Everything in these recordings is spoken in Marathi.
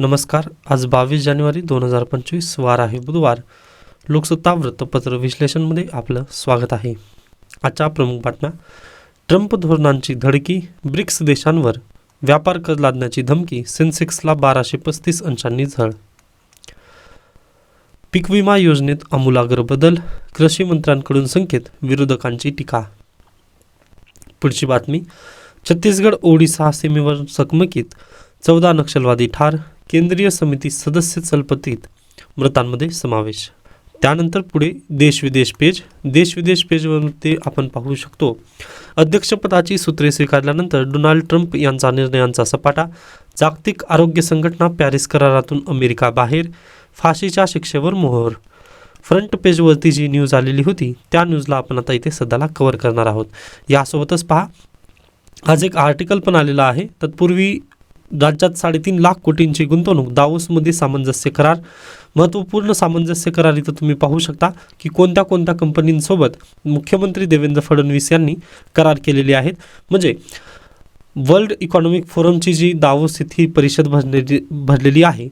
नमस्कार. आज बावीस जानेवारी दोन हजार पंचवीस वार आहे बुधवार. लोकसत्ता वृत्तपत्र विश्लेषणमध्ये आपलं स्वागत आहे. आजच्या प्रमुख बातम्या. ट्रम्प धोरणांची धडकी ब्रिक्स देशांवर व्यापार कर लादण्याची धमकी सेन्सेक्सला बाराशे पस्तीस अंशांनी झळ. पीक विमा योजनेत आमूलाग्र बदल कृषी मंत्र्यांकडून संकेत विरोधकांची टीका. पुढची बातमी. छत्तीसगड ओडिसा सीमेवर चकमकीत चौदा नक्षलवादी ठार केंद्रीय समिती सदस्य चलपतीत मृतांमध्ये समावेश. त्यानंतर पुढे देश विदेश पेज. देश विदेश पेजवरती आपण पाहू शकतो. अध्यक्षपदाची सूत्रे स्वीकारल्यानंतर डोनाल्ड ट्रम्प यांचा निर्णयांचा सपाटा. जागतिक आरोग्य संघटना पॅरिस करारातून अमेरिका बाहेर. फाशीच्या शिक्षेवर मोहर. फ्रंट पेजवरती जी न्यूज आलेली होती त्या न्यूजला आपण आता इथे सध्याला कव्हर करणार आहोत. यासोबतच पहा आज एक आर्टिकल पण आलेला आहे. तत्पूर्वी राज्यात साडेतीन लाख कोटींची गुंतवणूक दावोसमध्ये सामंजस्य करार. महत्त्वपूर्ण सामंजस्य करार इथं तुम्ही पाहू शकता की कोणत्या कोणत्या कंपनींसोबत मुख्यमंत्री देवेंद्र फडणवीस यांनी करार केलेले आहेत. म्हणजे वर्ल्ड इकॉनॉमिक फोरमची जी दावोस ही परिषद भरलेली भरलेली आहे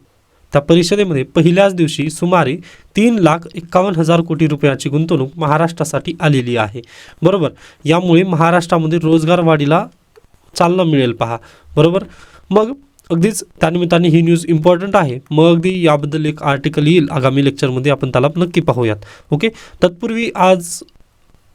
त्या परिषदेमध्ये पहिल्याच दिवशी सुमारे तीन लाख एक्कावन्न हजार कोटी रुपयाची गुंतवणूक महाराष्ट्रासाठी आलेली आहे. बरोबर? यामुळे महाराष्ट्रामध्ये रोजगार वाढीला चालना मिळेल पहा. बरोबर? मग अगदीच त्यानिमित्ताने ही न्यूज इम्पॉर्टंट आहे. मग अगदी याबद्दल एक आर्टिकल येईल आगामी लेक्चरमध्ये आपण त्याला नक्की पाहूयात. ओके तत्पूर्वी आज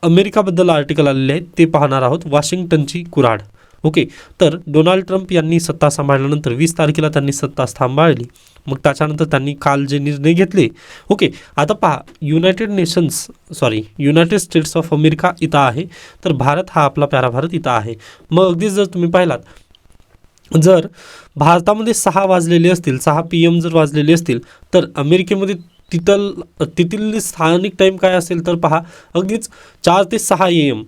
अमेरिकाबद्दल आर्टिकल आलेले आहेत. ते पाहणार आहोत वॉशिंग्टनची कुराड ओके तर डोनाल्ड ट्रम्प यांनी सत्ता सांभाळल्यानंतर वीस तारखेला त्यांनी सत्ता सांभाळली. मग त्याच्यानंतर त्यांनी काल जे निर्णय घेतले. ओके आता पहा United Nations sorry United States of America इथं आहे. तर भारत हा आपला प्यारा भारत इथं आहे. मग अगदीच जर तुम्ही पाहिलात जर भारतामध्ये सहा वाजलेले असतील सहा पी एम जर वाजलेले असतील तर अमेरिकेमध्ये तिथल तिथील स्थानिक टाईम काय असेल तर पहा अगदीच चार ते सहा ए एम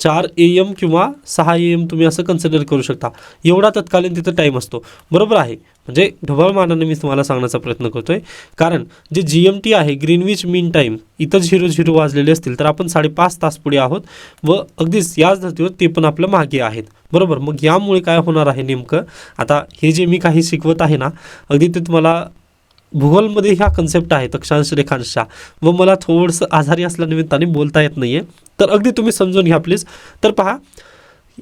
चार ए एम किंवा सहा ए एम तुम्ही असं कन्सिडर करू शकता. एवढा तत्कालीन तिथं टाईम असतो. बरोबर आहे. म्हणजे ढवळ मानाने मी तुम्हाला सांगण्याचा प्रयत्न करतो आहे कारण जे जी एम टी आहे ग्रीनविच मीन टाईम इथं झिरो झिरो वाजलेले असतील तर आपण साडेपाच तास पुढे आहोत व अगदीच याच धर्तीवर ते पण आपलं मागे आहेत. बरोबर. मग यामुळे काय होणार आहे नेमकं? आता हे जे मी काही शिकवत आहे ना अगदी ते तुम्हाला भूगोलमध्ये ह्या कन्सेप्ट आहेत अक्षांश रेखांशा. व मला थोडंसं आजारी असल्यानिमित्ताने बोलता येत नाही आहे तर अगदी तुम्ही समजून घ्या प्लीज तर पहा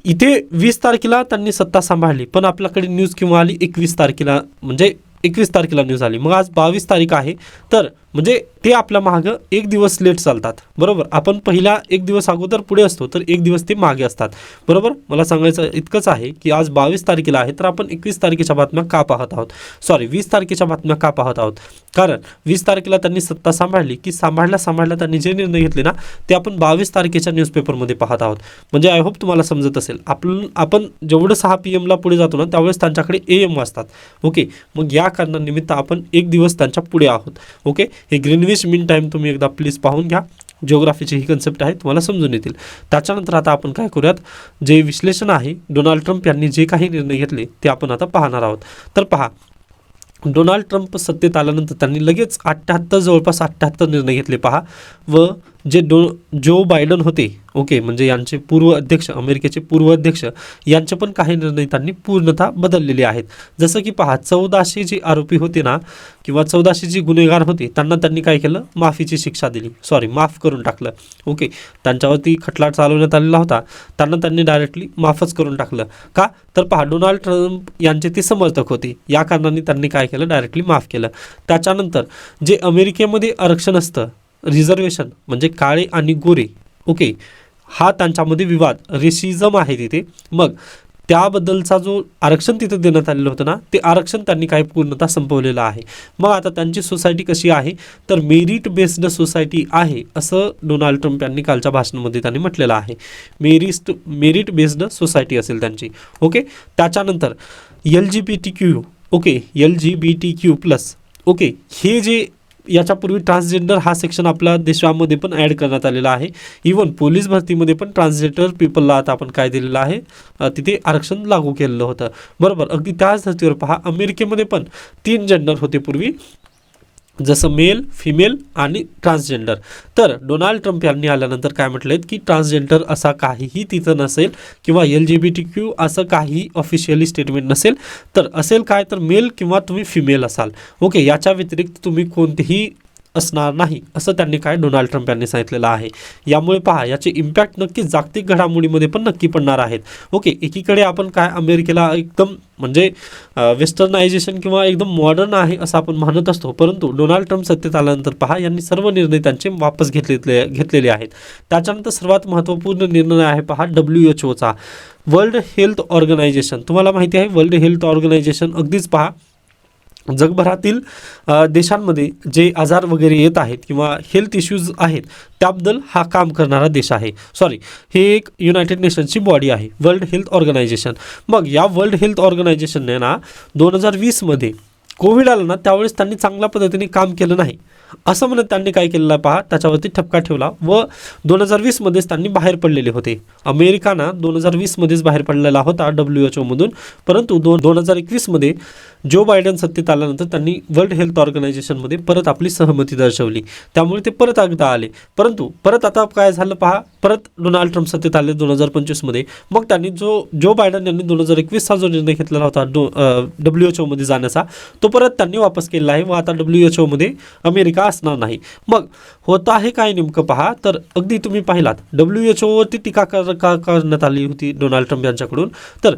इथे वीस तारखेला त्यांनी सत्ता सांभाळली पण आपल्याकडे न्यूज किंवा आली एकवीस तारखेला म्हणजे एकवीस तारखेला न्यूज आली. मग आज बावीस तारीख आहे. तर म्हणजे ते आपल्या मागं एक दिवस लेट चालतात. बरोबर? आपण पहिला एक दिवस अगोदर पुढे असतो तर एक दिवस ते मागे असतात. बरोबर? मला सांगायचं इतकंच आहे की आज बावीस तारखेला आहे तर आपण एकवीस तारखेच्या बातम्या का पाहत आहोत? सॉरी वीस तारखेच्या बातम्या का पाहत आहोत? कारण वीस तारखेला त्यांनी सत्ता सांभाळली की सांभाळल्या सांभाळल्या त्यांनी जे निर्णय घेतले ना ते आपण बावीस तारखेच्या न्यूजपेपरमध्ये पाहत आहोत. म्हणजे आय होप तुम्हाला समजत असेल आपण आपण जेवढं सहा पी एमला पुढे जातो ना त्यावेळेस त्यांच्याकडे ए एम वाजतात ओके मग या कारणानिमित्त आपण एक दिवस त्यांच्या पुढे आहोत. ओके हे वीस मिन टाईम तुम्ही एकदा प्लीज पाहून घ्या. जिओग्राफीची ही कन्सेप्ट आहे तुम्हाला समजून येतील. त्याच्यानंतर आता आपण काय करूयात? जे विश्लेषण आहे डोनाल्ड ट्रम्प यांनी जे काही निर्णय घेतले ते आपण आता पाहणार आहोत. तर पहा डोनाल्ड ट्रम्प सत्तेत आल्यानंतर त्यांनी लगेच अठ्ठ्याहत्तर जवळपास अठ्ठ्याहत्तर निर्णय घेतले. पहा व जे डो जो बायडन होते ओके म्हणजे यांचे पूर्व अध्यक्ष अमेरिकेचे पूर्व अध्यक्ष यांचे पण काही निर्णय त्यांनी पूर्णतः बदललेले आहेत. जसं की पहा चौदाशे जे आरोपी होते ना किंवा चौदाशे जे गुन्हेगार होते त्यांना त्यांनी काय केलं? माफीची शिक्षा दिली. सॉरी माफ करून टाकलं. ओके त्यांच्यावरती खटला चालवण्यात आलेला होता. त्यांना त्यांनी डायरेक्टली माफच करून टाकलं. का? तर पहा डोनाल्ड ट्रम्प यांचे ते समर्थक होते. या कारणाने त्यांनी काय केलं? डायरेक्टली माफ केलं. त्याच्यानंतर जे अमेरिकेमध्ये आरक्षण असतं रिझर्वेशन म्हणजे काळे आणि गोरे. ओके हा त्यांच्यामध्ये विवाद रेसिझम आहे तिथे. मग त्याबद्दलचा जो आरक्षण तिथं देण्यात आलेलं होतं ना ते आरक्षण त्यांनी काय पूर्णतः संपवलेलं आहे. मग आता त्यांची सोसायटी कशी आहे? तर मेरिट बेस्ड सोसायटी आहे असं डोनाल्ड ट्रम्प यांनी कालच्या भाषणामध्ये त्यांनी म्हटलेलं आहे. मेरिस्ट मेरिट बेस्ड सोसायटी असेल त्यांची. ओके त्याच्यानंतर L G B T Q okay L G B T Q plus. Okay हे जे याच्यापूर्वी ट्रान्सजेंडर हा सेक्शन आपल्या देशामध्ये पण ॲड करण्यात आलेला आहे. इवन पोलीस भरतीमध्ये पण ट्रान्सजेंडर पीपलला आता आपण काय दिलेलं आहे? तिथे आरक्षण लागू केलेलं होतं. बरोबर. अगदी त्याच धर्तीवर पहा. अमेरिकेमध्ये पण तीन जेंडर होते पूर्वी. जसं मेल फिमेल आणि ट्रान्सजेंडर. तर डोनाल्ड ट्रम्प यांनी आल्यानंतर काय म्हटलेत की ट्रान्सजेंडर असा काहीही तिथं नसेल किंवा L G B T Q असं काही ऑफिशियली स्टेटमेंट नसेल तर असेल काय तर मेल किंवा तुम्ही फिमेल असाल. ओके याच्या व्यतिरिक्त तुम्ही कोणतेही असणार नाही असं त्यांनी काय डोनाल्ड ट्रम्प यांनी सांगितलेलं आहे. यामुळे पहा याचे इम्पॅक्ट नक्की जागतिक घडामोडीमध्ये पण नक्की पडणार आहेत. ओके एकीकडे आपण काय अमेरिकेला एकदम म्हणजे वेस्टर्नायझेशन किंवा एकदम मॉडर्न आहे असं आपण म्हणत असतो परंतु डोनाल्ड ट्रम्प सत्तेत आल्यानंतर पहा यांनी सर्व निर्णय त्यांचे वापस घेतलेले घेतलेले आहेत. त्याच्यानंतर सर्वात महत्त्वपूर्ण निर्णय आहे पहा डब्ल्यू एच ओचा वर्ल्ड हेल्थ ऑर्गनायझेशन तुम्हाला माहिती आहे वर्ल्ड हेल्थ ऑर्गनायझेशन अगदीच पहा जगभरातील देशांमध्ये जे आजार वगैरे येत आहेत किंवा हेल्थ इश्यूज आहेत त्याबद्दल हा काम करणारा देश आहे. सॉरी हे एक युनायटेड नेशनची बॉडी आहे वर्ल्ड हेल्थ ऑर्गनायझेशन मग या वर्ल्ड हेल्थ ऑर्गनायझेशनने ना दोन हजार वीसमध्ये कोविड आलं ना त्यावेळेस त्यांनी चांगल्या पद्धतीने काम केलं नाही. असं म्हणत त्यांनी काय केलेलं आहे पहा त्याच्यावरती ठपका ठेवला व दोन हजार वीसमध्येच त्यांनी बाहेर पडलेले होते. अमेरिका ना दोन हजार वीसमध्येच बाहेर पडलेला होता डब्ल्यू एच ओमधून परंतु दोन दोन हजार एकवीसमध्ये जो बायडन सत्तेत आल्यानंतर त्यांनी वर्ल्ड हेल्थ ऑर्गनायझेशनमध्ये परत आपली सहमती दर्शवली. त्यामुळे ते परत एकदा आले. परंतु परत आता काय झालं पहा परत डोनाल्ड ट्रम्प सत्तेत आले दोन हजार पंचवीसमध्ये. मग त्यांनी जो जो बायडन यांनी दोन हजार एकवीसचा जो निर्णय घेतलेला होता डो डब्ल्यू एच ओमध्ये जाण्याचा तो परत त्यांनी वापस केलेला आहे. व आता डब्ल्यू एच ओमध्ये अमेरिका असणार नाही. मग होतं आहे काय नेमकं पहा तर अगदी तुम्ही पाहिलात डब्ल्यू एच ओवरती टीका कर का करण्यात आली होती डोनाल्ड ट्रम्प यांच्याकडून. तर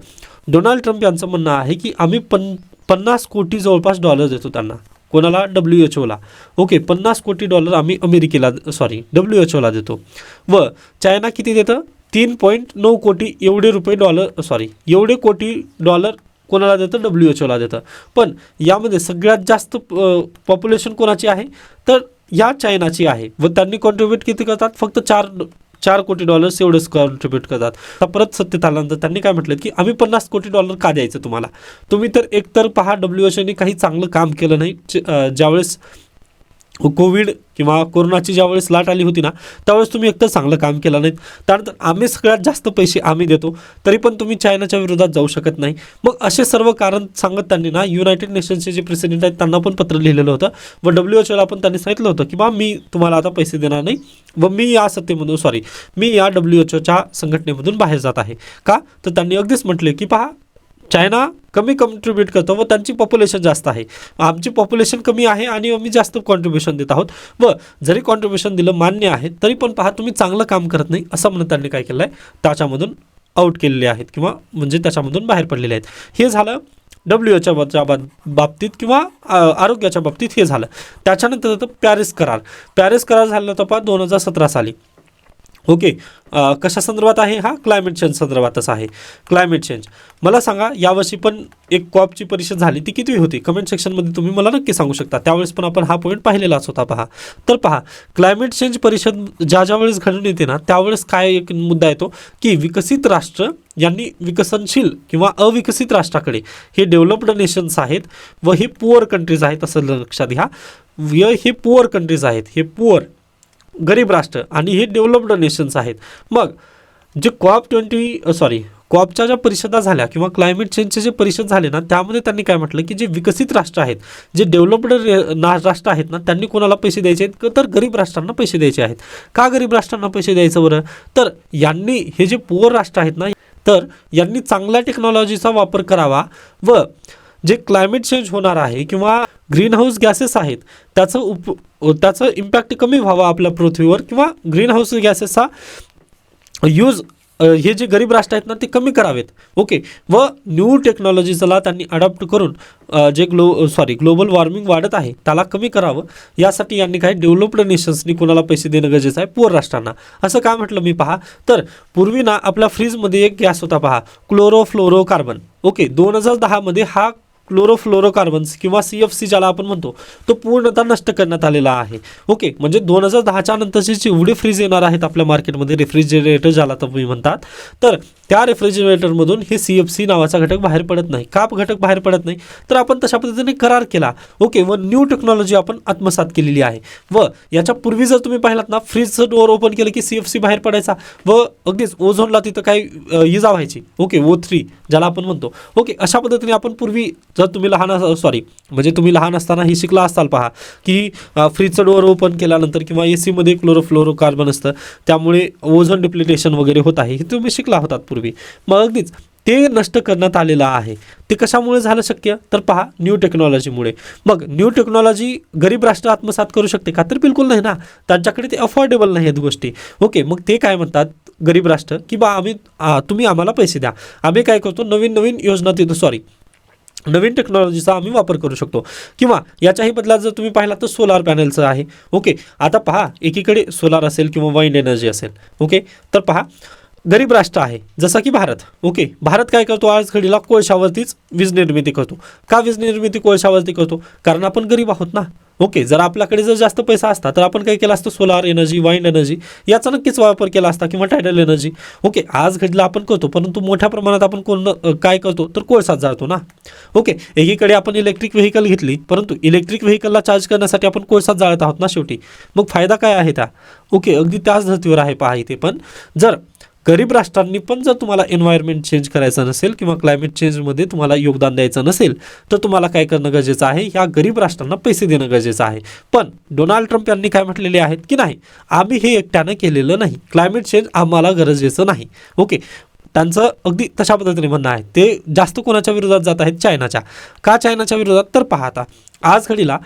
डोनाल्ड ट्रम्प यांचं म्हणणं आहे की आम्ही पन पन्नास कोटी जवळपास डॉलर देतो त्यांना. कोणाला? डब्ल्यू एच ओला ओके पन्नास कोटी डॉलर आम्ही अमेरिकेला सॉरी डब्ल्यू एच ओला देतो. व चायना किती देतं? तीन पॉईंट नऊ कोटी एवढे रुपये डॉलर सॉरी एवढे कोटी डॉलर कोणाला देतं? डब्ल्यू एच ओला देतं. पण यामध्ये सगळ्यात जास्त पॉप्युलेशन कोणाची आहे? तर या चायनाची आहे. व त्यांनी कॉन्ट्रीब्युट किती करतात? फक्त चार चार कोटी डॉलर्स एवढंच कॉन्ट्रीब्यूट करतात. आता परत सत्तेत आल्यानंतर त्यांनी काय म्हटलं की आम्ही पन्नास कोटी डॉलर का द्यायचं तुम्हाला? तुम्ही तर एकतर पहा डब्ल्यू एच ओने काही चांगलं काम केलं नाही. ज- ज्यावेळेस कोविड किंवा कोरोनाची ज्यावेळेस लाट आली होती ना त्यावेळेस तुम्ही एकतर चांगलं काम केलं नाही त्यानंतर आम्ही सगळ्यात जास्त पैसे आम्ही देतो तरी पण तुम्ही चायनाच्या विरोधात जाऊ शकत नाही. मग असे सर्व कारण सांगत त्यांनी ना युनायटेड नेशन्सचे जे प्रेसिडेंट आहेत त्यांना पण पत्र लिहिलेलं होतं. व डब्ल्यू एच ओला पण त्यांनी सांगितलं होतं की बा मी तुम्हाला आता पैसे देणार नाही. व मी या सत्तेमधून सॉरी मी या डब्ल्यू एच ओच्या संघटनेमधून बाहेर जात आहे. का? तर त्यांनी अगदीच म्हटले की पहा चायना कमी कॉन्ट्रीब्यूट करतो व त्यांची पॉप्युलेशन जास्त आहे. आमची पॉप्युलेशन कमी आहे आणि आम्ही जास्त कॉन्ट्रीब्युशन देत आहोत. व जरी कॉन्ट्रीब्युशन दिलं मान्य आहे तरी पण पहा तुम्ही चांगलं काम करत नाही असं म्हणत त्यांनी काय केलं आहे त्याच्यामधून आउट केलेले आहेत किंवा म्हणजे त्याच्यामधून बाहेर पडलेले आहेत. हे झालं डब्ल्यू एचच्या बाबतीत किंवा आरोग्याच्या बाबतीत हे झालं. त्याच्यानंतर पॅरिस करार. पॅरिस करार झाला तर पहा दोन हजार सतरा साली ओके. कशा संदर्भात आहे हा? क्लायमेट चेंज संदर्भातच आहे. क्लायमेट चेंज मला सांगा यावर्षी पण एक कॉपची परिषद झाली ती किती होती? कमेंट सेक्शनमध्ये तुम्ही मला नक्की सांगू शकता. त्यावेळेस पण आपण हा पॉईंट पाहिलेलाच होता पहा. तर पहा क्लायमेट चेंज परिषद ज्या ज्या वेळेस घडून येते ना त्यावेळेस काय एक मुद्दा येतो? की विकसित राष्ट्र यांनी विकसनशील किंवा अविकसित राष्ट्राकडे हे डेव्हलप्ड नेशन्स आहेत व हे पुअर कंट्रीज आहेत असं लक्षात घ्या. हे पुअर कंट्रीज आहेत. हे पुअर गरीब राष्ट्र आणि हे डेव्हलप्ड नेशन्स आहेत. मग जे कॉप ट्वेंटी सॉरी कॉपच्या ज्या परिषदा झाल्या किंवा क्लायमेट चेंजचे जे परिषद झाले ना त्यामध्ये त्यांनी काय म्हटलं की जे विकसित राष्ट्र आहेत जे डेव्हलप्ड ना राष्ट्र आहेत ना त्यांनी कोणाला पैसे द्यायचे आहेत? तर गरीब राष्ट्रांना पैसे द्यायचे आहेत. का गरीब राष्ट्रांना पैसे द्यायचं बरं? तर यांनी हे जे पुअर राष्ट्र आहेत ना तर यांनी चांगल्या टेक्नॉलॉजीचा वापर करावा व जे क्लायमेट चेंज होणार आहे किंवा ग्रीन हाऊस गॅसेस आहेत त्याचं उप त्याचं इम्पॅक्ट कमी व्हावा आपल्या पृथ्वीवर किंवा ग्रीन हाऊस गॅसेसचा यूज हे जे गरीब राष्ट्र आहेत ना ते कमी करावेत. ओके व न्यू टेक्नॉलॉजीजला त्यांनी अडॉप्ट करून जे ग्लो सॉरी ग्लोबल वॉर्मिंग वाढत आहे त्याला कमी करावं. यासाठी यांनी काही डेव्हलप्ड नेशन्सनी कोणाला पैसे देणं गरजेचं आहे? पुअर राष्ट्रांना. असं काय म्हटलं मी पहा? तर पूर्वी ना आपल्या फ्रीजमध्ये एक गॅस होता पहा. क्लोरोफ्लोरो कार्बन ओके दोन हजार दहामध्ये हा क्लोरोफ्लोरोकार्बन्स किंवा सी एफ सी ज्याला आपण म्हणतो तो पूर्णतः नष्ट करण्यात आलेला आहे. ओके म्हणजे दोन हजार दहाच्या नंतरचे जेवढे फ्रीज येणार आहेत आपल्या मार्केटमध्ये रेफ्रिजरेटर ज्याला तुम्ही म्हणतात तर त्या रेफ्रिजरेटरमधून हे सी एफ सी नावाचा घटक बाहेर पडत नाही. का घटक बाहेर पडत नाही. तर आपण तशा पद्धतीने करार केला. ओके व न्यू टेक्नॉलॉजी आपण आत्मसात केलेली आहे. व याच्या पूर्वी जर तुम्ही पाहिलात ना फ्रीजचं डोअर ओपन केलं की सी एफ सी बाहेर पडायचा. व अगदीच ओझोनला तिथं काही इजा व्हायची ओके ओ थ्री ज्याला आपण म्हणतो. ओके अशा पद्धतीने आपण पूर्वी जर तुम्ही लहान सॉरी म्हणजे तुम्ही लहान असताना ही शिकला असाल पहा की फ्रीजचं डोअर ओपन केल्यानंतर किंवा ए सीमध्ये क्लोरोफ्लोरोकार्बन असतं त्यामुळे ओझोन डिप्लिटेशन वगैरे होत आहे हे तुम्ही शिकला होतात पूर्वी. मग अगदीच ते नष्ट करण्यात आलेलं आहे. ते कशामुळे झालं शक्य? तर पहा न्यू टेक्नॉलॉजीमुळे मग न्यू टेक्नॉलॉजी गरीब राष्ट्र आत्मसात करू शकते का? तर बिलकुल नाही ना. त्यांच्याकडे ते अफोर्डेबल नाही आहेत गोष्टी. ओके मग ते काय म्हणतात गरीब राष्ट्र? की बा आम्ही तुम्ही आम्हाला पैसे द्या. आम्ही काय करतो? नवीन नवीन योजना देतो. सॉरी नवीन टेक्नॉलॉजीचा आम्ही वापर करू शकतो. किंवा याच्याही बदलात जर तुम्ही पाहिला तर सोलार पॅनलचं आहे. ओके आता पहा एकीकडे सोलार असेल किंवा वाईंड एनर्जी असेल. ओके तर पहा गरीब राष्ट्र आहे जसं की भारत. ओके भारत काय करतो? आज घडीला कोळशावरतीच वीज निर्मिती करतो. का वीज निर्मिती कोळशावरती करतो? कारण आपण गरीब आहोत ना. ओके जर आपल्याकडे जर जास्त पैसा असता तर आपण काय केलं असतं? सोलार एनर्जी वाईंड एनर्जी याचा नक्कीच वापर केला असता किंवा टायडल एनर्जी ओके आज घडीला आपण करतो परंतु मोठ्या प्रमाणात आपण कोण काय करतो? तर कोळसात जाळतो ना. ओके एकीकडे आपण इलेक्ट्रिक व्हेकल घेतली परंतु इलेक्ट्रिक व्हेकलला चार्ज करण्यासाठी आपण कोळसात जाळत आहोत ना शेवटी. मग फायदा काय आहे त्या? ओके अगदी त्याच धर्तीवर आहे पहा इथे पण. जर गरीब राष्ट्रांनी पण जर तुम्हाला एन्व्हायरमेंट चेंज करायचं नसेल किंवा क्लायमेट चेंजमध्ये तुम्हाला योगदान द्यायचं नसेल तर तुम्हाला काय करणं गरजेचं आहे? ह्या गरीब राष्ट्रांना पैसे देणं गरजेचं आहे. पण डोनाल्ड ट्रम्प यांनी काय म्हटलेले आहेत की नाही? आम्ही हे एकट्यानं केलेलं नाही. क्लायमेट चेंज आम्हाला गरजेचं नाही. ओके. त्यांचं अगदी तशा पद्धतीने म्हणणं आहे. ते जास्त कोणाच्या विरोधात जात आहेत? चायनाच्या. का चायनाच्या विरोधात? तर पाहता आज घडीला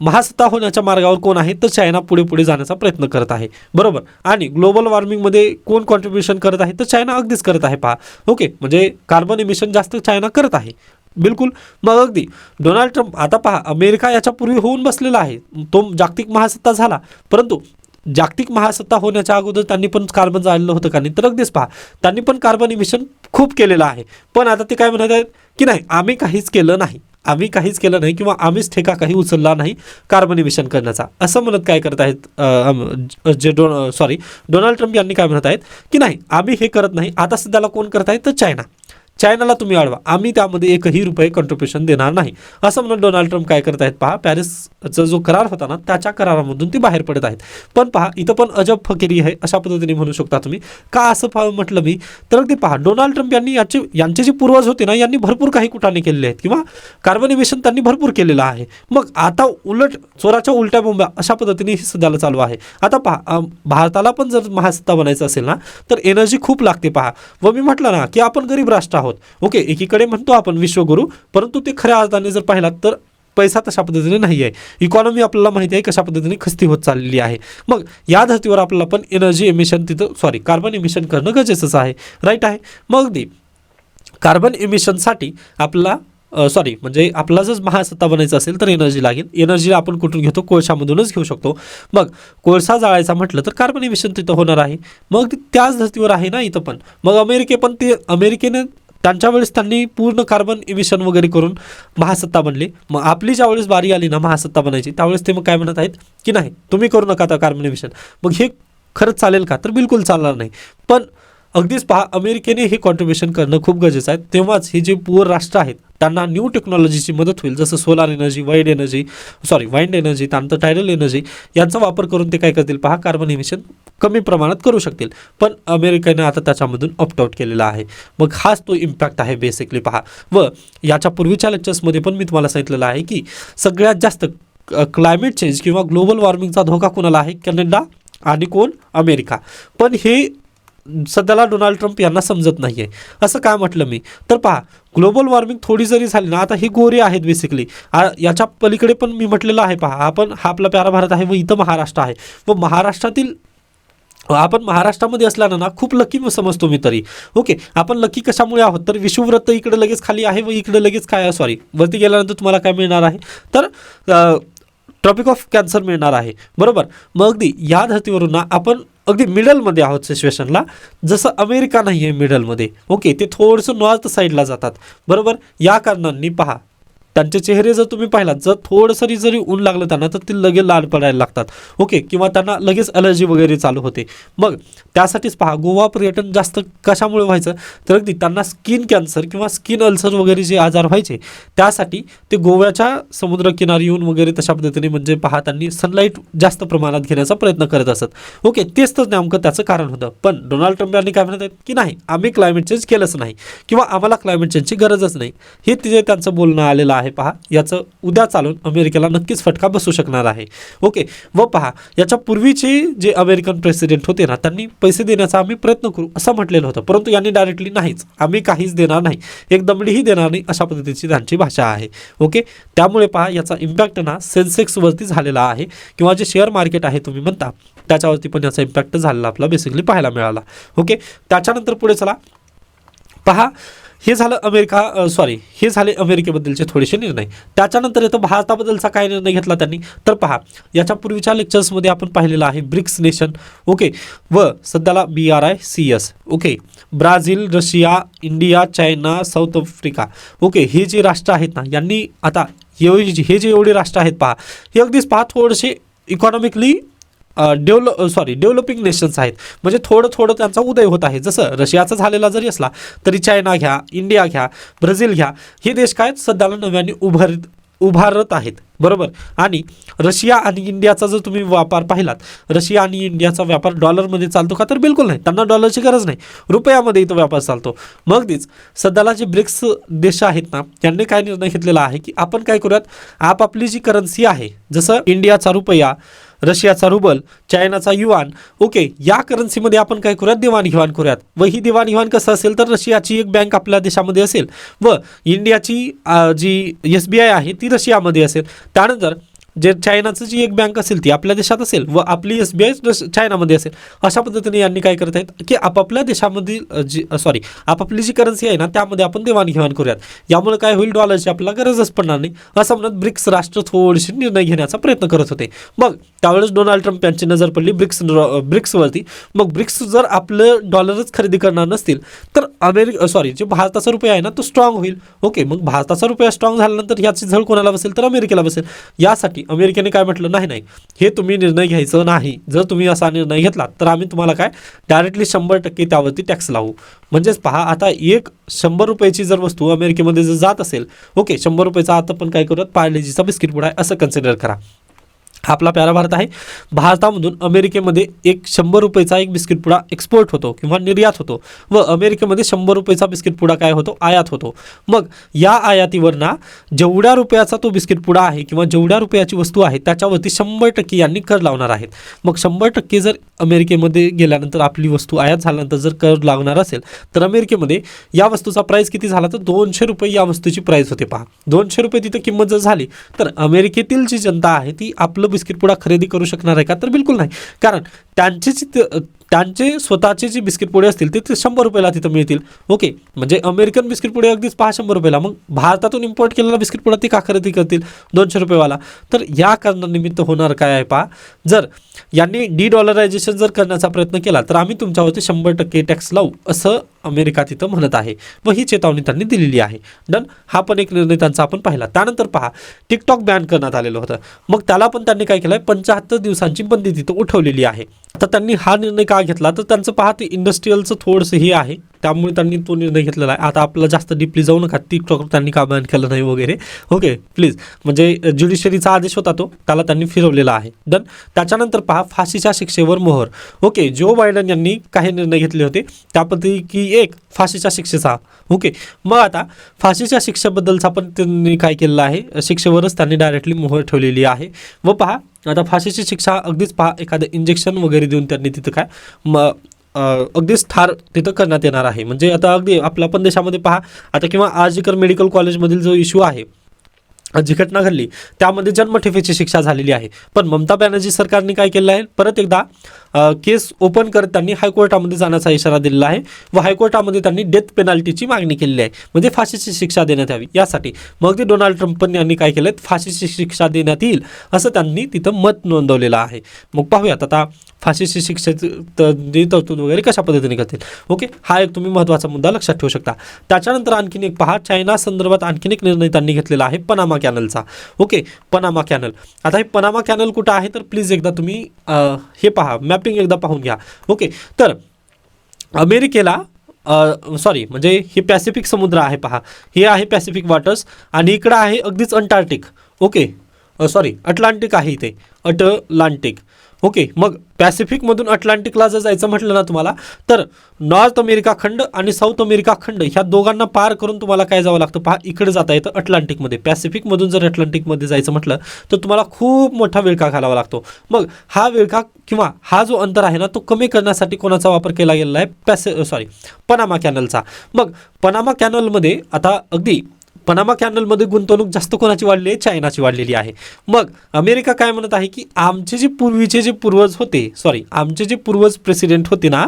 महासत्ता होण्याच्या मार्गावर कोण आहे तर चायना पुढे पुढे जाण्याचा प्रयत्न करत आहे. बरोबर? आणि ग्लोबल वॉर्मिंगमध्ये कोण कॉन्ट्रीब्युशन करत आहे तर चायना अगदीच करत आहे पहा. ओके म्हणजे कार्बन इमिशन जास्त चायना करत आहे. बिलकुल. मग अगदी डोनाल्ड ट्रम्प आता पहा अमेरिका याच्यापूर्वी होऊन बसलेला आहे. तो जागतिक महासत्ता झाला. परंतु जागतिक महासत्ता होण्याच्या अगोदर त्यांनी पण कार्बन जाळलं होतं का नाही? तर अगदीच पहा त्यांनी पण कार्बन इमिशन खूप केलेलं आहे. पण आता ते काय म्हणत आहेत? की नाही आम्ही काहीच केलं नाही. आम्ही काहीच केलं नाही किंवा आम्हीच ठेका काही उचलला नाही कार्बन इमिशन करण्याचा. असं म्हणत काय करत आहेत जे डो सॉरी डोनाल्ड ट्रम्प यांनी काय म्हणत आहेत की नाही आम्ही हे करत नाही आता सध्याला कोण करत आहे तर चायना चायनाला तुम्ही अडवा आम्ही त्यामध्ये एकही रुपये कॉन्ट्रिब्युशन देणार नाही. असं म्हणून डोनाल्ड ट्रम्प काय करत आहेत पहा पॅरिसचा जो करार होता ना त्याच्या करारामधून ते बाहेर पडत आहेत. पण पहा इथं पण अजब फकिरी आहे अशा पद्धतीने म्हणू शकता तुम्ही. का असं म्हटलं मी? तर ते पहा डोनाल्ड ट्रम्प यांनी याचे यांचे जे पूर्वज होते ना यांनी भरपूर काही कुठाने केलेले आहेत. किंवा कार्बन इमिशन त्यांनी भरपूर केलेलं आहे. मग आता उलट चोराच्या उलट्या बोंब्या अशा पद्धतीने हे सध्याला चालू आहे. आता पहा भारताला पण जर महासत्ता बनायचं असेल ना तर एनर्जी खूप लागते पहा. व मी म्हटलं ना की आपण गरीब राष्ट्र आहोत. ओके एकीकडे म्हणतो आपण विश्वगुरू परंतु ते खऱ्या अर्थाने जर पाहिलात तर पैसा तशा पद्धतीने नाही आहे इकॉनॉमी आपल्याला माहिती आहे कशा पद्धतीने खस्ती होत चाललेली आहे. मग या धर्तीवर आपल्याला पण एनर्जी एमिशन तिथं सॉरी कार्बन एमिशन करणं गरजेचंच आहे. राईट आहे? मग दी कार्बन एमिशनसाठी आपला सॉरी म्हणजे आपला जर महासत्ता बनायचं असेल तर एनर्जी लागेल. एनर्जी आपण कुठून घेतो? कोळशामधूनच घेऊ शकतो. मग कोळसा जाळायचा म्हटलं तर कार्बन इमिशन तिथं होणार आहे. मग त्याच धर्तीवर आहे ना इथं पण. मग अमेरिके पण ते अमेरिकेने त्यांच्या वेळेस त्यांनी पूर्ण कार्बन इमिशन वगैरे करून महासत्ता बनले. मग आपली ज्या वेळेस बारी आली ना महासत्ता बनायची त्यावेळेस ते मग काय म्हणत आहेत की नाही तुम्ही करू नका आता कार्बन इमिशन मग हे खरंच चालेल का? तर बिलकुल चालणार नाही. पण अगदीच पहा अमेरिकेने हे कॉन्ट्रीब्युशन करणं खूप गरजेचं आहे. तेव्हाच हे जे पुअर राष्ट्र आहेत त्यांना न्यू टेक्नॉलॉजीची मदत होईल. जसं solar energy wide energy sorry wind energy त्यानंतर टायडल एनर्जी यांचा वापर करून ते काय करतील? पहा कार्बन इमिशन कमी प्रमाणात करू शकतील. पण अमेरिकेने आता त्याच्यामधून ऑप्ट आउट केलेला आहे. मग हाच तो इम्पॅक्ट आहे बेसिकली पहा. व याच्या पूर्वीच्या लेक्चर्समध्ये पण मी तुम्हाला सांगितलेलं आहे की सगळ्यात जास्त क्लायमेट चेंज किंवा ग्लोबल वॉर्मिंगचा धोका कोणाला आहे? कॅनडा आणि कोण? अमेरिका. पण हे सध्याला डोनाल्ड ट्रम्प यांना समजत नाही आहे असं काय म्हटलं मी? तर पहा ग्लोबल वॉर्मिंग थोडी जरी झाली ना आता ही गोरे आहेत बेसिकली याच्या पलीकडे पण मी म्हटलेलं आहे पहा आपण हा आपला प्यारा भारत आहे व इथं महाराष्ट्र आहे. व महाराष्ट्रातील आपण महाराष्ट्रामध्ये असल्यानं ना खूप लकी समजतो मी तरी. ओके आपण लकी कशामुळे आहोत? तर विषुववृत्त इकडे लगेच खाली आहे व इकडे लगेच काय सॉरी वरती गेल्यानंतर तुम्हाला काय मिळणार आहे? तर ट्रॉपिक ऑफ कॅन्सर मिळणार आहे. बरोबर? मग अगदी या धर्तीवरून ना आपण अगदी मिडलमध्ये आहोत सिच्युएशनला. जसं अमेरिका नाही आहे मिडलमध्ये ओके ते थोडंसं नॉर्थ साईडला जातात. बरोबर? या कारणांनी पहा. त्यांचे चेहरे जर तुम्ही पाहिलात जर थोडंसरी जरी ऊन लागलं त्यांना तर ते लगेच लाल पडायला लागतात. ओके किंवा त्यांना लगेच अलर्जी वगैरे चालू होते. मग त्यासाठीच पहा गोवा पर्यटन जास्त कशामुळे व्हायचं? तर अगदी त्यांना स्किन कॅन्सर किंवा स्किन अल्सर वगैरे जे आजार व्हायचे त्यासाठी ते गोव्याच्या समुद्रकिनारी येऊन वगैरे तशा पद्धतीने म्हणजे पहा त्यांनी सनलाईट जास्त प्रमाणात घेण्याचा प्रयत्न करत असत. ओके तेच तर नेमकं त्याचं कारण होतं. पण डोनाल्ड ट्रम्प यांनी काय म्हणत आहेत? की नाही आम्ही क्लायमेट चेंज केलंच नाही. किंवा आम्हाला क्लायमेट चेंजची गरजच नाही. हे तिथे त्यांचं बोलणं आलेलं आहे पहा याचं उद्या चालून अमेरिकेला नक्कीच फटका बसू शकणार आहे. ओके व पहा याच्या पूर्वीचे जे अमेरिकन प्रेसिडेंट होते ना त्यांनी पैसे देण्याचा आम्ही प्रयत्न करू असं म्हटलेलं होतं. परंतु यांनी डायरेक्टली नाहीच. आम्ही काहीच देणार नाही. एक दमडीही देणार नाही अशा पद्धतीची त्यांची भाषा आहे. ओके त्यामुळे पहा याचा इम्पॅक्ट ना सेन्सेक्सवरती झालेला आहे. किंवा जे शेअर मार्केट आहे तुम्ही म्हणता त्याच्यावरती पण याचा इम्पॅक्ट झालेला आपला बेसिकली पाहायला मिळाला. ओके त्याच्यानंतर पुढे चला. पहा हे झालं अमेरिका सॉरी हे झाले अमेरिकेबद्दलचे थोडेसे निर्णय. त्याच्यानंतर येतं भारताबद्दलचा काय निर्णय घेतला त्यांनी? तर पहा याच्या पूर्वीच्या लेक्चर्समध्ये आपण पाहिलेलं आहे ब्रिक्स नेशन ओके व सध्याला B R I C S okay Brazil Russia India China South Africa. Okay हे जे राष्ट्र आहेत ना यांनी आता हे जे एवढे राष्ट्र आहेत पहा हे अगदीच पहा थोडेसे economically develop sorry developing nations आहेत. म्हणजे थोडं थोडं त्यांचा उदय होत आहे. जसं रशियाचा झालेला जरी असला तरी चायना घ्या इंडिया घ्या ब्राझील घ्या हे देश काय सध्याला नव्याने उभारत उभारत आहेत. बरोबर? आणि रशिया आणि इंडियाचा जर तुम्ही व्यापार पाहिलात रशिया आणि इंडियाचा व्यापार डॉलरमध्ये चालतो का? तर बिलकुल नाही. त्यांना डॉलरची गरज नाही. रुपयामध्ये इथं व्यापार चालतो. मग तीच सध्याला जे ब्रिक्स देश आहेत ना त्यांनी काय निर्णय घेतलेला आहे की आपण काय करूयात? आपापली जी करन्सी आहे जसं इंडियाचा रुपया रशियाचा रुबल चायनाचा युआन. ओके या करन्सीमध्ये आपण काय करूयात? देवाणघेवाण करूयात. व ही देवाणघेवाण कसं असेल तर रशियाची एक बँक आपल्या देशामध्ये असेल. व इंडियाची जी एस बी आय आहे ती रशियामध्ये असेल. त्यानंतर जे चायनाचं जी एक बँक असेल ती आपल्या देशात असेल व आपली एस बी आय चायनामध्ये असेल अशा पद्धतीने यांनी काय करत आहेत की आपापल्या देशामधील जी सॉरी आपापली जी करन्सी आहे ना त्यामध्ये आपण देवाणघेवाण करूयात. यामुळे काय होईल? डॉलरची आपल्याला गरजच पडणार नाही. असं म्हणत ब्रिक्स राष्ट्र थोडीशी निर्णय घेण्याचा प्रयत्न करत होते. मग त्यावेळेस डोनाल्ड ट्रम्प यांची नजर पडली ब्रिक्स ब्रिक्सवरती मग ब्रिक्स जर आपलं डॉलरच खरेदी करणार नसतील तर अमेरिका सॉरी जे भारताचा रुपया आहे ना तो स्ट्रॉंग होईल. ओके मग भारताचा रुपया स्ट्रॉंग झाल्यानंतर याची झळ कोणाला बसेल? तर अमेरिकेला बसेल. यासाठी अमेरिकेने काय म्हटलं? नाही नाही. हे तुम्ही निर्णय घ्यायचं नाही. जर तुम्ही असा निर्णय घेतला तर आम्ही तुम्हाला काय? डायरेक्टली शंभर टक्के त्यावरती टॅक्स लावू. म्हणजेच पहा आता एक शंभर रुपयाची जर वस्तू अमेरिकेमध्ये जर जात असेल ओके शंभर रुपयाचा आता पण काय करूयात? पार्लेजीचा बिस्किट पुडा असं कन्सिडर करा. आपला प्यारा भारत आहे. भारतामधून अमेरिकेमध्ये एक शंभर रुपयेचा एक बिस्किट पुडा एक्सपोर्ट होतो किंवा निर्यात होतो. व अमेरिकेमध्ये शंभर रुपयेचा बिस्किट पुडा काय होतो? आयात होतो. मग या आयातीवर ना जेवढ्या रुपयाचा तो बिस्किट पुडा आहे किंवा जेवढ्या रुपयाची वस्तू आहे त्याच्यावरती शंभर टक्के यांनी कर लावणार आहेत. मग शंभर टक्के जर अमेरिकेमध्ये गेल्यानंतर आपली वस्तू आयात झाल्यानंतर जर कर लागणार असेल तर अमेरिकेमध्ये या वस्तूचा प्राईस किती झाला? तर दोनशे रुपये या वस्तूची प्राईस होते पहा. दोनशे रुपये तिथं किंमत जर झाली तर अमेरिकेतील जी जनता आहे ती आपलं बिस्किट पुडा खरेदी करू शकणार आहे का? तर बिलकुल नाही. कारण त्यांचे जी त- त्यांचे स्वतःचे जे बिस्किट पुडे असतील ते ते शंभर रुपयाला तिथं मिळतील. ओके म्हणजे अमेरिकन बिस्किट पुडे अगदीच पहा शंभर रुपयाला. मग भारतातून इम्पोर्ट केलेला बिस्किट पुडा ते का खरेदी करतील? दोनशे रुपयेवाला. तर या कारणानिमित्त होणार काय आहे पहा. जर यांनी डी डॉलरायझेशन जर करण्याचा प्रयत्न केला तर आम्ही तुमच्यावरती शंभर टक्के टॅक्स लावू. असं अमेरिका तिथं म्हणत आहे व ही चेतावणी त्यांनी दिलेली आहे. डन हा पण एक निर्णय त्यांचा आपण पाहिला. त्यानंतर पहा टिकटॉक बॅन करण्यात आलेलं होतं. मग त्याला पण त्यांनी काय केलं आहे पंच्याहत्तर दिवसांची बंदी तिथं उठवलेली आहे. आता त्यांनी हा निर्णय का घेतला? तर त्यांचं पहा ते इंडस्ट्रीयलचं थोडंसं हे आहे. त्यामुळे त्यांनी तो निर्णय घेतलेला आहे. आता आपलं जास्त डीपली जाऊ नका. टिकटॉक त्यांनी का बॅन केलं नाही वगैरे. ओके प्लीज म्हणजे ज्युडिशरीचा आदेश होता तो. त्याला त्यांनी फिरवलेला आहे. डन त्याच्यानंतर पहा फाशीच्या शिक्षेवर मोहर. ओके जो बायडन यांनी काही निर्णय घेतले होते. त्यापैकी एक फाशीच्या शिक्षेचा. ओके मग आता फाशीच्या शिक्षेबद्दलचा पण त्यांनी काय केलेलं आहे? शिक्षेवरच त्यांनी डायरेक्टली मोहर ठेवलेली आहे. व पहा आता फाशीची शिक्षा अगदीच पहा एखादं इंजेक्शन वगैरे देऊन त्यांनी तिथं काय म अगदीच ठार तिथं करण्यात येणार आहे. म्हणजे आता अगदी आपल्या पण देशामध्ये पहा आता किंवा आजकर मेडिकल कॉलेजमधील जो इश्यू आहे जी घटना घडली त्यामध्ये जन्मठेपेची शिक्षा झालेली आहे. पण ममता बॅनर्जी सरकारने काय केलं आहे? परत एकदा केस ओपन करत त्यांनी हायकोर्टामध्ये जाण्याचा इशारा दिलेला आहे व हायकोर्टामध्ये त्यांनी डेथ पेनाल्टीची मागणी केलेली आहे. म्हणजे फाशीची शिक्षा देण्यात यावी. यासाठी मग ते डोनाल्ड ट्रम्प यांनी काय केलं? फाशीची शिक्षा देण्यात येईल असं त्यांनी तिथं मत नोंदवलेलं आहे. मग पाहूयात आता फाशीची शिक्षेचं जे तरतूद वगैरे कशा पद्धतीने करतील? ओके हा एक तुम्ही महत्त्वाचा मुद्दा लक्षात ठेवू शकता. त्याच्यानंतर आणखीन एक पहा चायना संदर्भात आणखीन एक निर्णय त्यांनी घेतलेला आहे पनामा कॅनलचा. Okay Panama canal. आता हे पनामा कॅनल कुठं आहे? तर प्लीज एकदा तुम्ही हे पहा मॅपिंग एकदा पाहून घ्या. ओके तर अमेरिकेला सॉरी म्हणजे हे पॅसिफिक समुद्र आहे पहा. हे आहे पॅसिफिक वॉटर्स आणि इकडं आहे अगदीच अंटार्क्टिक ओके सॉरी अटलांटिक आहे इथे. अटलांटिक ओके मग पॅसिफिकमधून अटलांटिकला जर जायचं म्हटलं ना तुम्हाला तर नॉर्थ अमेरिका खंड आणि साऊथ अमेरिका खंड ह्या दोघांना पार करून तुम्हाला काय जावं लागतं? पहा इकडे जाता येतं अटलांटिकमध्ये. पॅसिफिकमधून जर अटलांटिकमध्ये जायचं म्हटलं तर तुम्हाला खूप मोठा विळखा घालावा लागतो. मग हा विळखा किंवा हा जो अंतर आहे ना तो कमी करण्यासाठी कोणाचा वापर केला गेलेला आहे? पॅसे सॉरी पनामा कॅनलचा. मग पनामा कॅनलमध्ये आता अगदी पनामा कॅनलमध्ये गुंतवणूक जास्त कोणाची वाढली आहे? चायनाची वाढलेली आहे. मग अमेरिका काय म्हणत आहे की आमचे जे पूर्वीचे जे पूर्वज होते सॉरी आमचे जे पूर्वज प्रेसिडेंट होते ना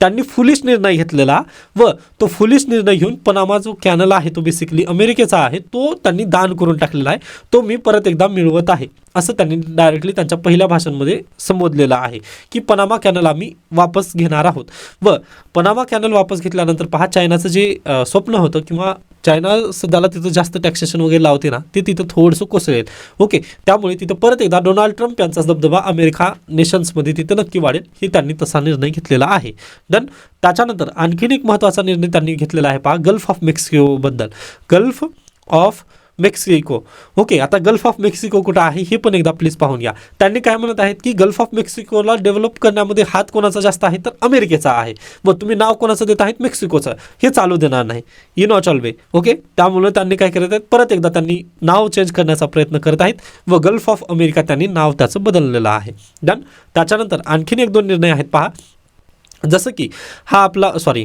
त्यांनी फुलिश निर्णय घेतलेला व तो फुलिश निर्णय घेऊन पनामा जो कॅनल आहे तो बेसिकली अमेरिकेचा आहे तो त्यांनी दान करून टाकलेला आहे. तो मी परत एकदा मिळवत आहे. असं त्यांनी डायरेक्टली त्यांच्या पहिल्या भाषणामध्ये संबोधलेलं आहे की पनामा कॅनल आम्ही वापस घेणार आहोत. व पनामा कॅनल वापस घेतल्यानंतर पहा चायनाचं जे स्वप्न होतं किंवा चायना सध्याला तिथं जास्त टॅक्सेशन वगैरे लावते ना ते तिथं थोडंसं कोसळेल. ओके त्यामुळे तिथं परत एकदा डोनाल्ड ट्रम्प यांचा दबदबा अमेरिका नेशन्समध्ये तिथं नक्की वाढेल हे त्यांनी तसा निर्णय घेतलेला आहे. डन त्याच्यानंतर आणखीन एक महत्त्वाचा निर्णय त्यांनी घेतलेला आहे पहा गल्फ ऑफ मेक्सिकोबद्दल गल्फ ऑफ मेक्सिको. ओके आता गल्फ ऑफ मेक्सिको कुठं आहे हे पण एकदा प्लीज पाहून घ्या. त्यांनी काय म्हणत आहेत की गल्फ ऑफ मेक्सिकोला डेव्हलप करण्यामध्ये हात कोणाचा जास्त आहे तर अमेरिकेचा आहे. मग तुम्ही नाव कोणाचं देत आहेत? मेक्सिकोचं. हे चालू देणार नाही. इन ऑच ऑल वे ओके त्यामुळे त्यांनी काय करत आहेत? परत एकदा त्यांनी नाव चेंज करण्याचा प्रयत्न करत आहेत व गल्फ ऑफ अमेरिका त्यांनी नाव त्याचं बदललेलं आहे. डन त्याच्यानंतर आणखीन एक दोन निर्णय आहेत पहा. जसं की हा आपला सॉरी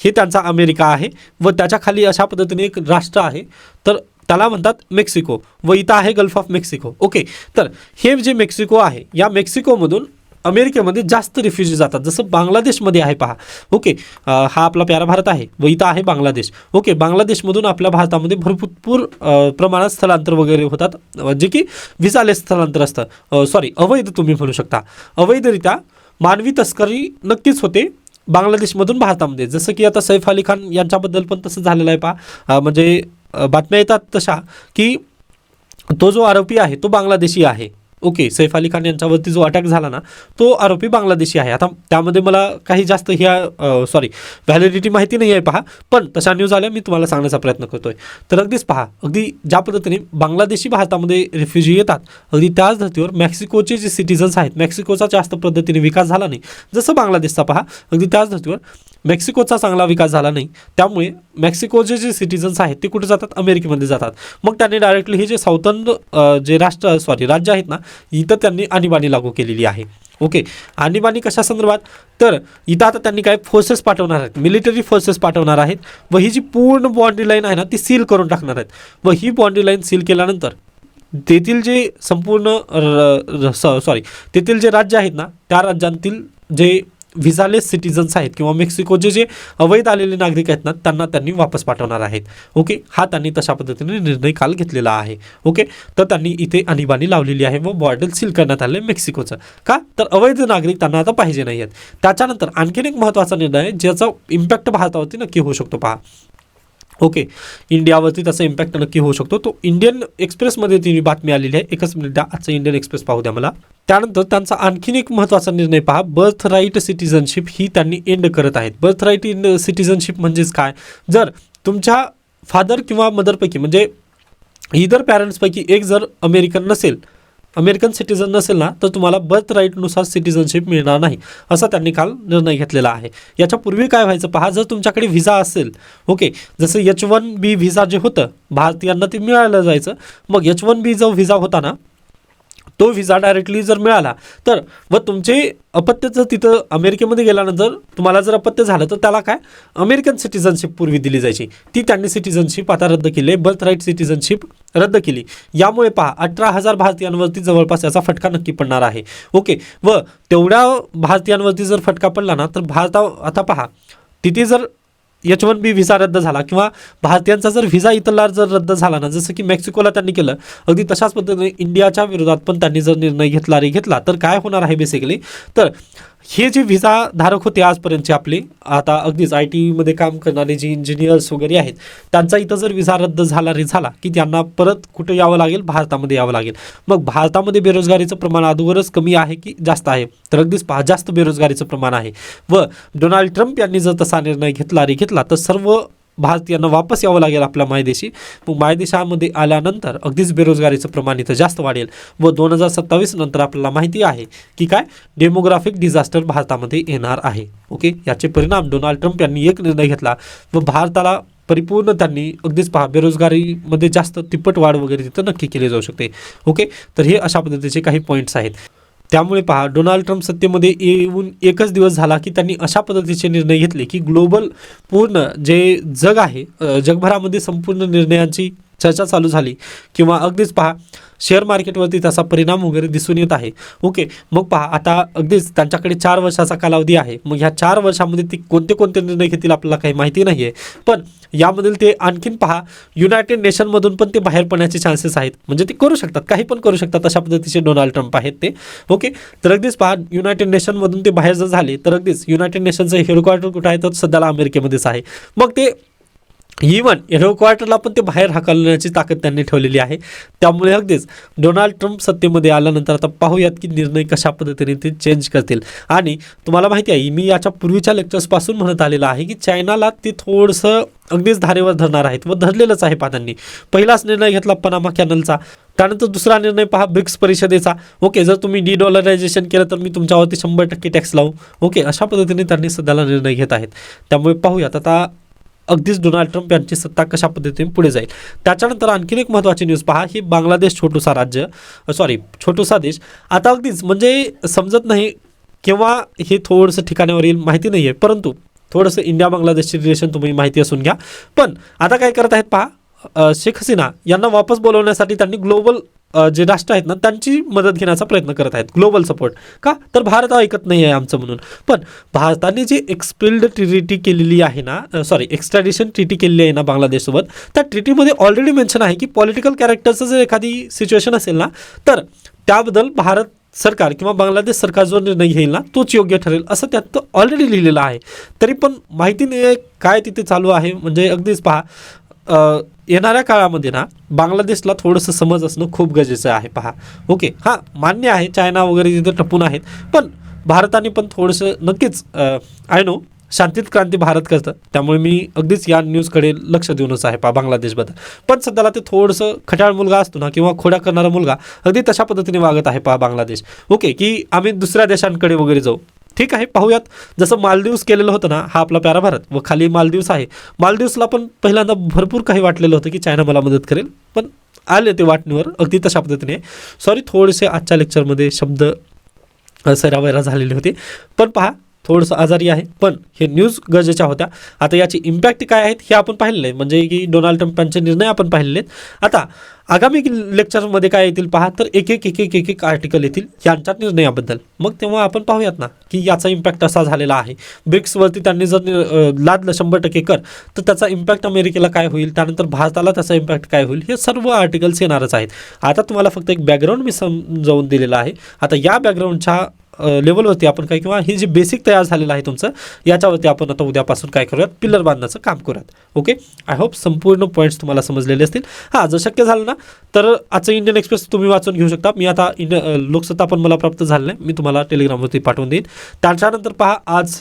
हे त्यांचा अमेरिका आहे व त्याच्याखाली अशा पद्धतीने एक राष्ट्र आहे. तर त्याला म्हणतात मेक्सिको व इथं आहे गल्फ ऑफ मेक्सिको. ओके तर हे जे मेक्सिको आहे या मेक्सिकोमधून अमेरिकेमध्ये जास्त रिफ्युजी जातात. जसं बांगलादेशमध्ये आहे पहा. ओके हा आपला प्यारा भारत आहे व इथं आहे बांगलादेश. ओके बांगलादेशमधून आपल्या भारतामध्ये भरपूर प्रमाणात स्थलांतर वगैरे होतात. जे की विजालेस स्थलांतर असतं. सॉरी अवैध तुम्ही म्हणू शकता. अवैधरित्या मानवी तस्करी नक्कीच होते बांगलादेशमधून भारतामध्ये. जसं की आता सैफ अली खान यांच्याबद्दल पण तसं झालेलं आहे पहा. म्हणजे बातम्या येतात तशा की तो जो आरोपी आहे तो बांगलादेशी आहे. ओके सैफ अली खान यांच्यावरती जो अटॅक झाला ना तो आरोपी बांगलादेशी आहे. आता त्यामध्ये मला काही जास्त ह्या सॉरी व्हॅलिडिटी माहिती नाही आहे पहा. पण तशा न्यूज आल्या मी तुम्हाला सांगण्याचा प्रयत्न करतोय. तर अगदीच पहा अगदी ज्या पद्धतीने बांगलादेशी भारतामध्ये रिफ्युजी येतात अगदी त्याच धर्तीवर मेक्सिकोचे जे सिटिझन्स आहेत मेक्सिकोचा जास्त पद्धतीने विकास झाला नाही. जसं बांगलादेशचा पहा अगदी त्याच धर्तीवर मेक्सिकोचा चांगला विकास झाला नाही. त्यामुळे मेक्सिकोचे जे सिटिझन्स आहेत ते कुठे जातात? अमेरिकेमध्ये जातात. मग त्यांनी डायरेक्टली हे जे साऊथर्न जे राष्ट्र सॉरी राज्य आहेत ना इथं त्यांनी आणीबाणी लागू केलेली आहे. ओके? आणीबाणी कशा संदर्भात? तर इथं आता त्यांनी काय फोर्सेस पाठवणार आहेत? मिलिटरी फोर्सेस पाठवणार आहेत. व ही जी पूर्ण बाँड्री लाईन आहे ना ती सील करून टाकणार आहेत. व ही बाँड्री लाईन सील केल्यानंतर तेथील जे संपूर्ण सॉरी तेथील जे राज्य आहेत ना त्या राज्यांतील जे व्हिसालेस सिटिझन्स आहेत किंवा मेक्सिकोचे जे अवैध आलेले नागरिक आहेत ना त्यांना त्यांनी वापस पाठवणार आहेत. ओके हा त्यांनी तशा पद्धतीने निर्णय काल घेतलेला आहे. ओके तर त्यांनी इथे आणीबाणी लावलेली आहे व बॉर्डर सील करण्यात आले मेक्सिकोचं. का? तर अवैध नागरिक त्यांना आता पाहिजे नाही आहेत त्याच्यानंतर आणखीन एक महत्त्वाचा निर्णय आहे ज्याचा इम्पॅक्ट भारतावरती नक्की होऊ शकतो. पहा. ओके. इंडियावरती त्याचा इम्पॅक्ट नक्की होऊ शकतो. तो इंडियन एक्सप्रेसमध्ये ती बातमी आलेली आहे. एकच मिनिट द्या. आजचं इंडियन एक्सप्रेस पाहू द्या मला. त्यानंतर त्यांचा आणखीन एक महत्त्वाचा निर्णय पहा. बर्थ राईट सिटिझनशिप ही त्यांनी एंड करत आहेत. बर्थ राईट इन सिटिझनशिप म्हणजेच काय? जर तुमच्या फादर किंवा मदरपैकी म्हणजे इतर पॅरेंट्सपैकी एक जर अमेरिकन नसेल अमेरिकन सिटिझन नसेल ना तर तुम्हाला बर्थ राईटनुसार सिटिझनशिप मिळणार नाही असा त्यांनी काल निर्णय घेतलेला आहे. याच्या पूर्वी काय व्हायचं पहा जर तुमच्याकडे व्हिसा असेल ओके जसं एच वन बी व्हिसा जे होतं भारतीयांना ते मिळायला जायचं. मग एच वन बी जो व्हिसा होता ना तो व्हिसा डायरेक्टली जर मिळाला तर व तुमचे अपत्य जर तिथं अमेरिकेमध्ये गेल्यानंतर तुम्हाला जर अपत्य झालं तर त्याला काय? अमेरिकन सिटिझनशिप पूर्वी दिली जायची. ती त्यांनी सिटिझनशिप आता रद्द केली आहे बर्थ राईट सिटिझनशिप रद्द केली. यामुळे पहा अठरा हजार भारतीयांवरती जवळपास याचा फटका नक्की पडणार आहे. ओके व तेवढ्या भारतीयांवरती जर फटका पडला ना तर भारता आता पहा तिथे जर एच वन बी व्हिसा रद्द झाला किंवा भारतीयांचा जर व्हिसा इतरला जर रद्द झाला ना जसं की मेक्सिकोला त्यांनी केलं अगदी तशाच पद्धतीने इंडियाच्या विरोधात पण त्यांनी जर निर्णय घेतला रे घेतला तर काय होणार आहे बेसिकली तर हे जे व्हिसा धारक होते आजपर्यंतचे आपले आता अगदीच आय टीमध्ये काम करणारे जे इंजिनियर्स वगैरे आहेत त्यांचा इथं जर व्हिसा रद्द झाला रे झाला की त्यांना परत कुठं यावं लागेल? भारतामध्ये यावं लागेल. मग भारतामध्ये बेरोजगारीचं प्रमाण अगोदरच कमी आहे की जास्त आहे? तर अगदीच पहा जास्त बेरोजगारीचं प्रमाण आहे. व डोनाल्ड ट्रम्प यांनी जर तसा निर्णय घेतला रे घेतला तर सर्व भारतीयांना वापस यावं लागेल आपल्या मायदेशी. मग मायदेशामध्ये आल्यानंतर अगदीच बेरोजगारीचं प्रमाण इथं जास्त वाढेल व दोन हजार सत्तावीस नंतर आपल्याला माहिती आहे की काय? डेमोग्राफिक डिझास्टर भारतामध्ये येणार आहे. ओके? याचे परिणाम डोनाल्ड ट्रम्प यांनी एक निर्णय घेतला व भारताला परिपूर्ण त्यांनी अगदीच पहा बेरोजगारीमध्ये जास्त तिप्पट वाढ वगैरे तिथं नक्की केली जाऊ शकते. ओके? तर हे अशा पद्धतीचे काही पॉईंट्स आहेत. त्यामुळे पहा डोनाल्ड ट्रम्प सत्तेमध्ये येऊन एकच दिवस झाला की त्यांनी अशा पद्धतीचे निर्णय घेतले की ग्लोबल पूर्ण जे जग आहे जगभरामध्ये संपूर्ण निर्णयांची चर्चा चालू झाली. किंवा अगदीच पहा शेअर मार्केटवरती त्याचा परिणाम वगैरे दिसून येत आहे. ओके मग पहा आता अगदीच त्यांच्याकडे चार वर्षाचा कालावधी आहे. मग ह्या चार वर्षामध्ये ती कोणते कोणते निर्णय घेतील आपल्याला काही माहिती नाही आहे पण यामधील ते आणखीन पहा युनायटेड नेशनमधून पण ते बाहेर पडण्याचे चान्सेस आहेत. म्हणजे ते करू शकतात काही पण करू शकतात अशा पद्धतीचे डोनाल्ड ट्रम्प आहेत ते. ओके तर अगदीच पहा युनायटेड नेशनमधून ते बाहेर जर झाले तर अगदीच युनायटेड नेशनचं हेडक्वार्टर कुठं आहे? तर सध्याला अमेरिकेमध्येच आहे. मग ते इव्हन एरो क्वार्टरला पण ते बाहेर हाकलण्याची ताकद त्यांनी ठेवलेली आहे. त्यामुळे अगदीच डोनाल्ड ट्रम्प सत्तेमध्ये आल्यानंतर आता पाहूयात की निर्णय कशा पद्धतीने ते चेंज करतील. आणि तुम्हाला माहिती आहे मी याच्या पूर्वीच्या लेक्चर्सपासून म्हणत आलेलं आहे की चायनाला ते थोडंसं अगदीच धारेवर धरणार आहेत व धरलेलंच आहे पहा पहिलाच निर्णय घेतला पनामा कॅनलचा. त्यानंतर दुसरा निर्णय पहा ब्रिक्स परिषदेचा. ओके जर तुम्ही डी डॉलरायझेशन केलं तर मी तुमच्यावरती शंभर टक्के टॅक्स लावू. ओके अशा पद्धतीने त्यांनी सध्याला निर्णय घेत आहेत. त्यामुळे पाहूयात आता अगदीच डोनाल्ड ट्रम्प यांची सत्ता कशा पद्धतीने पुढे जाईल? त्याच्यानंतर आणखीन एक महत्त्वाची न्यूज पहा ही बांगलादेश छोटूसा राज्य सॉरी छोटूसा देश. आता अगदीच म्हणजे समजत नाही किंवा हे थोडंसं ठिकाणावर येईल माहिती नाही आहे परंतु थोडंसं इंडिया बांगलादेशचे रिलेशन तुम्ही माहिती असून घ्या. पण आता काय करत आहेत पहा शेख हसीना यांना वापस बोलवण्यासाठी त्यांनी ग्लोबल जे राष्ट्र आहेत ना त्यांची मदत घेण्याचा प्रयत्न करत आहेत. Global support. का? तर भारत ऐकत नाही आहे आमचं म्हणून. पण भारताने जी एक्सपिल्ड ट्रिटी केलेली आहे ना सॉरी एक्स्ट्रॅडिशन ट्रिटी केलेली आहे ना बांगलादेशसोबत त्या ट्रिटीमध्ये ऑलरेडी मेन्शन आहे की पॉलिटिकल कॅरेक्टरचं जर एखादी सिच्युएशन असेल ना तर त्याबद्दल भारत सरकार किंवा बांगलादेश सरकार जो निर्णय घेईल ना तोच योग्य ठरेल असं त्यात ऑलरेडी लिहिलेलं आहे. तरी पण माहिती नाही आहे काय तिथे चालू आहे. म्हणजे अगदीच पहा येणाऱ्या काळामध्ये ना बांगलादेशला थोडंसं समज असणं खूप गरजेचं आहे पहा. ओके हां मान्य आहे चायना वगैरे तिथे टपून आहेत पण भारताने पण थोडंसं नक्कीच आय नो शांतीत क्रांती भारत करतं. त्यामुळे मी अगदीच या न्यूजकडे लक्ष देऊनच आहे पहा बांगलादेशबद्दल पण सध्याला ते थोडंसं खटाळ मुलगा असतो ना किंवा खोड्या करणारा मुलगा अगदी तशा पद्धतीने वागत आहे पहा बांगलादेश. ओके की आम्ही दुसऱ्या देशांकडे वगैरे जाऊ. ठीक आहे पाहूयात. जसं मालदीव्स केलेलं होतं ना हा आपला प्यारा भारत व खाली मालदीव्स आहे. मालदीव्सला पण पहिल्यांदा भरपूर काही वाटलेलं होतं की चायना मला मदत करेल पण आले ते वाटणीवर अगदी तशा पद्धतीने. सॉरी थोडेसे आजच्या लेक्चरमध्ये शब्द सैरावैरा झालेले होते. पण पहा थोडंसं आजारी आहे पण हे न्यूज गरजेच्या होत्या. आता याची इम्पॅक्ट काय आहेत हे आपण पाहिलेलं आहे. म्हणजे की डोनाल्ड ट्रम्प यांचे निर्णय आपण पाहिलेले आहेत. आता आगामी लेक्चरमध्ये काय येतील पहा तर एक एक एक एक एक एक आर्टिकल येतील यांच्या निर्णयाबद्दल. मग तेव्हा आपण पाहूयात ना की याचा इम्पॅक्ट असा झालेला आहे. ब्रिक्सवरती त्यांनी जर लादलं शंभर टक्के कर तर त्याचा इम्पॅक्ट अमेरिकेला काय होईल? त्यानंतर भारताला त्याचा इम्पॅक्ट काय होईल? हे सर्व आर्टिकल्स येणारच आहेत. आता तुम्हाला फक्त एक बॅकग्राऊंड मी समजावून दिलेलं आहे. आता या बॅकग्राऊंडच्या लेवलवरती आपण काय किंवा हे जे बेसिक तयार झालेलं आहे तुमचं याच्यावरती आपण आता उद्यापासून काय करूयात? पिलर बांधण्याचं काम करूयात. ओके आय होप संपूर्ण पॉईंट्स तुम्हाला समजलेले असतील. हां जर शक्य झालं ना तर आजचं इंडियन एक्सप्रेस तुम्ही वाचून घेऊ शकता. मी आता इंड लोकसत्ता पण मला प्राप्त झालं आहे मी तुम्हाला टेलिग्रामवरती पाठवून देईन. त्याच्यानंतर पहा आज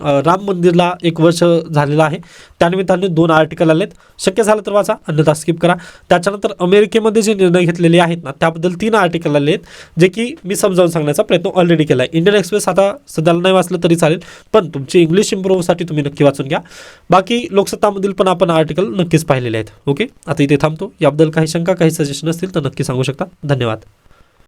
राम मंदिरला एक वर्ष झालेलं आहे. त्यानिमित्ताने दोन आर्टिकल आलेत. शक्य झालं तर वाचा अन्यथा स्किप करा. त्याच्यानंतर अमेरिकेमध्ये जे निर्णय घेतलेले आहेत ना त्याबद्दल तीन आर्टिकल आले आहेत जे की मी समजावून सांगण्याचा प्रयत्न ऑलरेडी केला आहे इंडियन एक्सप्रेस आता सध्याला नाही वाचलं तरी चालेल पण तुमची इंग्लिश इम्प्रूव्हसाठी तुम्ही नक्की वाचून घ्या. बाकी लोकसत्तामधील पण आपण आर्टिकल नक्कीच पाहिलेले आहेत. ओके आता इथे थांबतो. याबद्दल काही शंका काही सजेशन असतील तर नक्की सांगू शकता. धन्यवाद.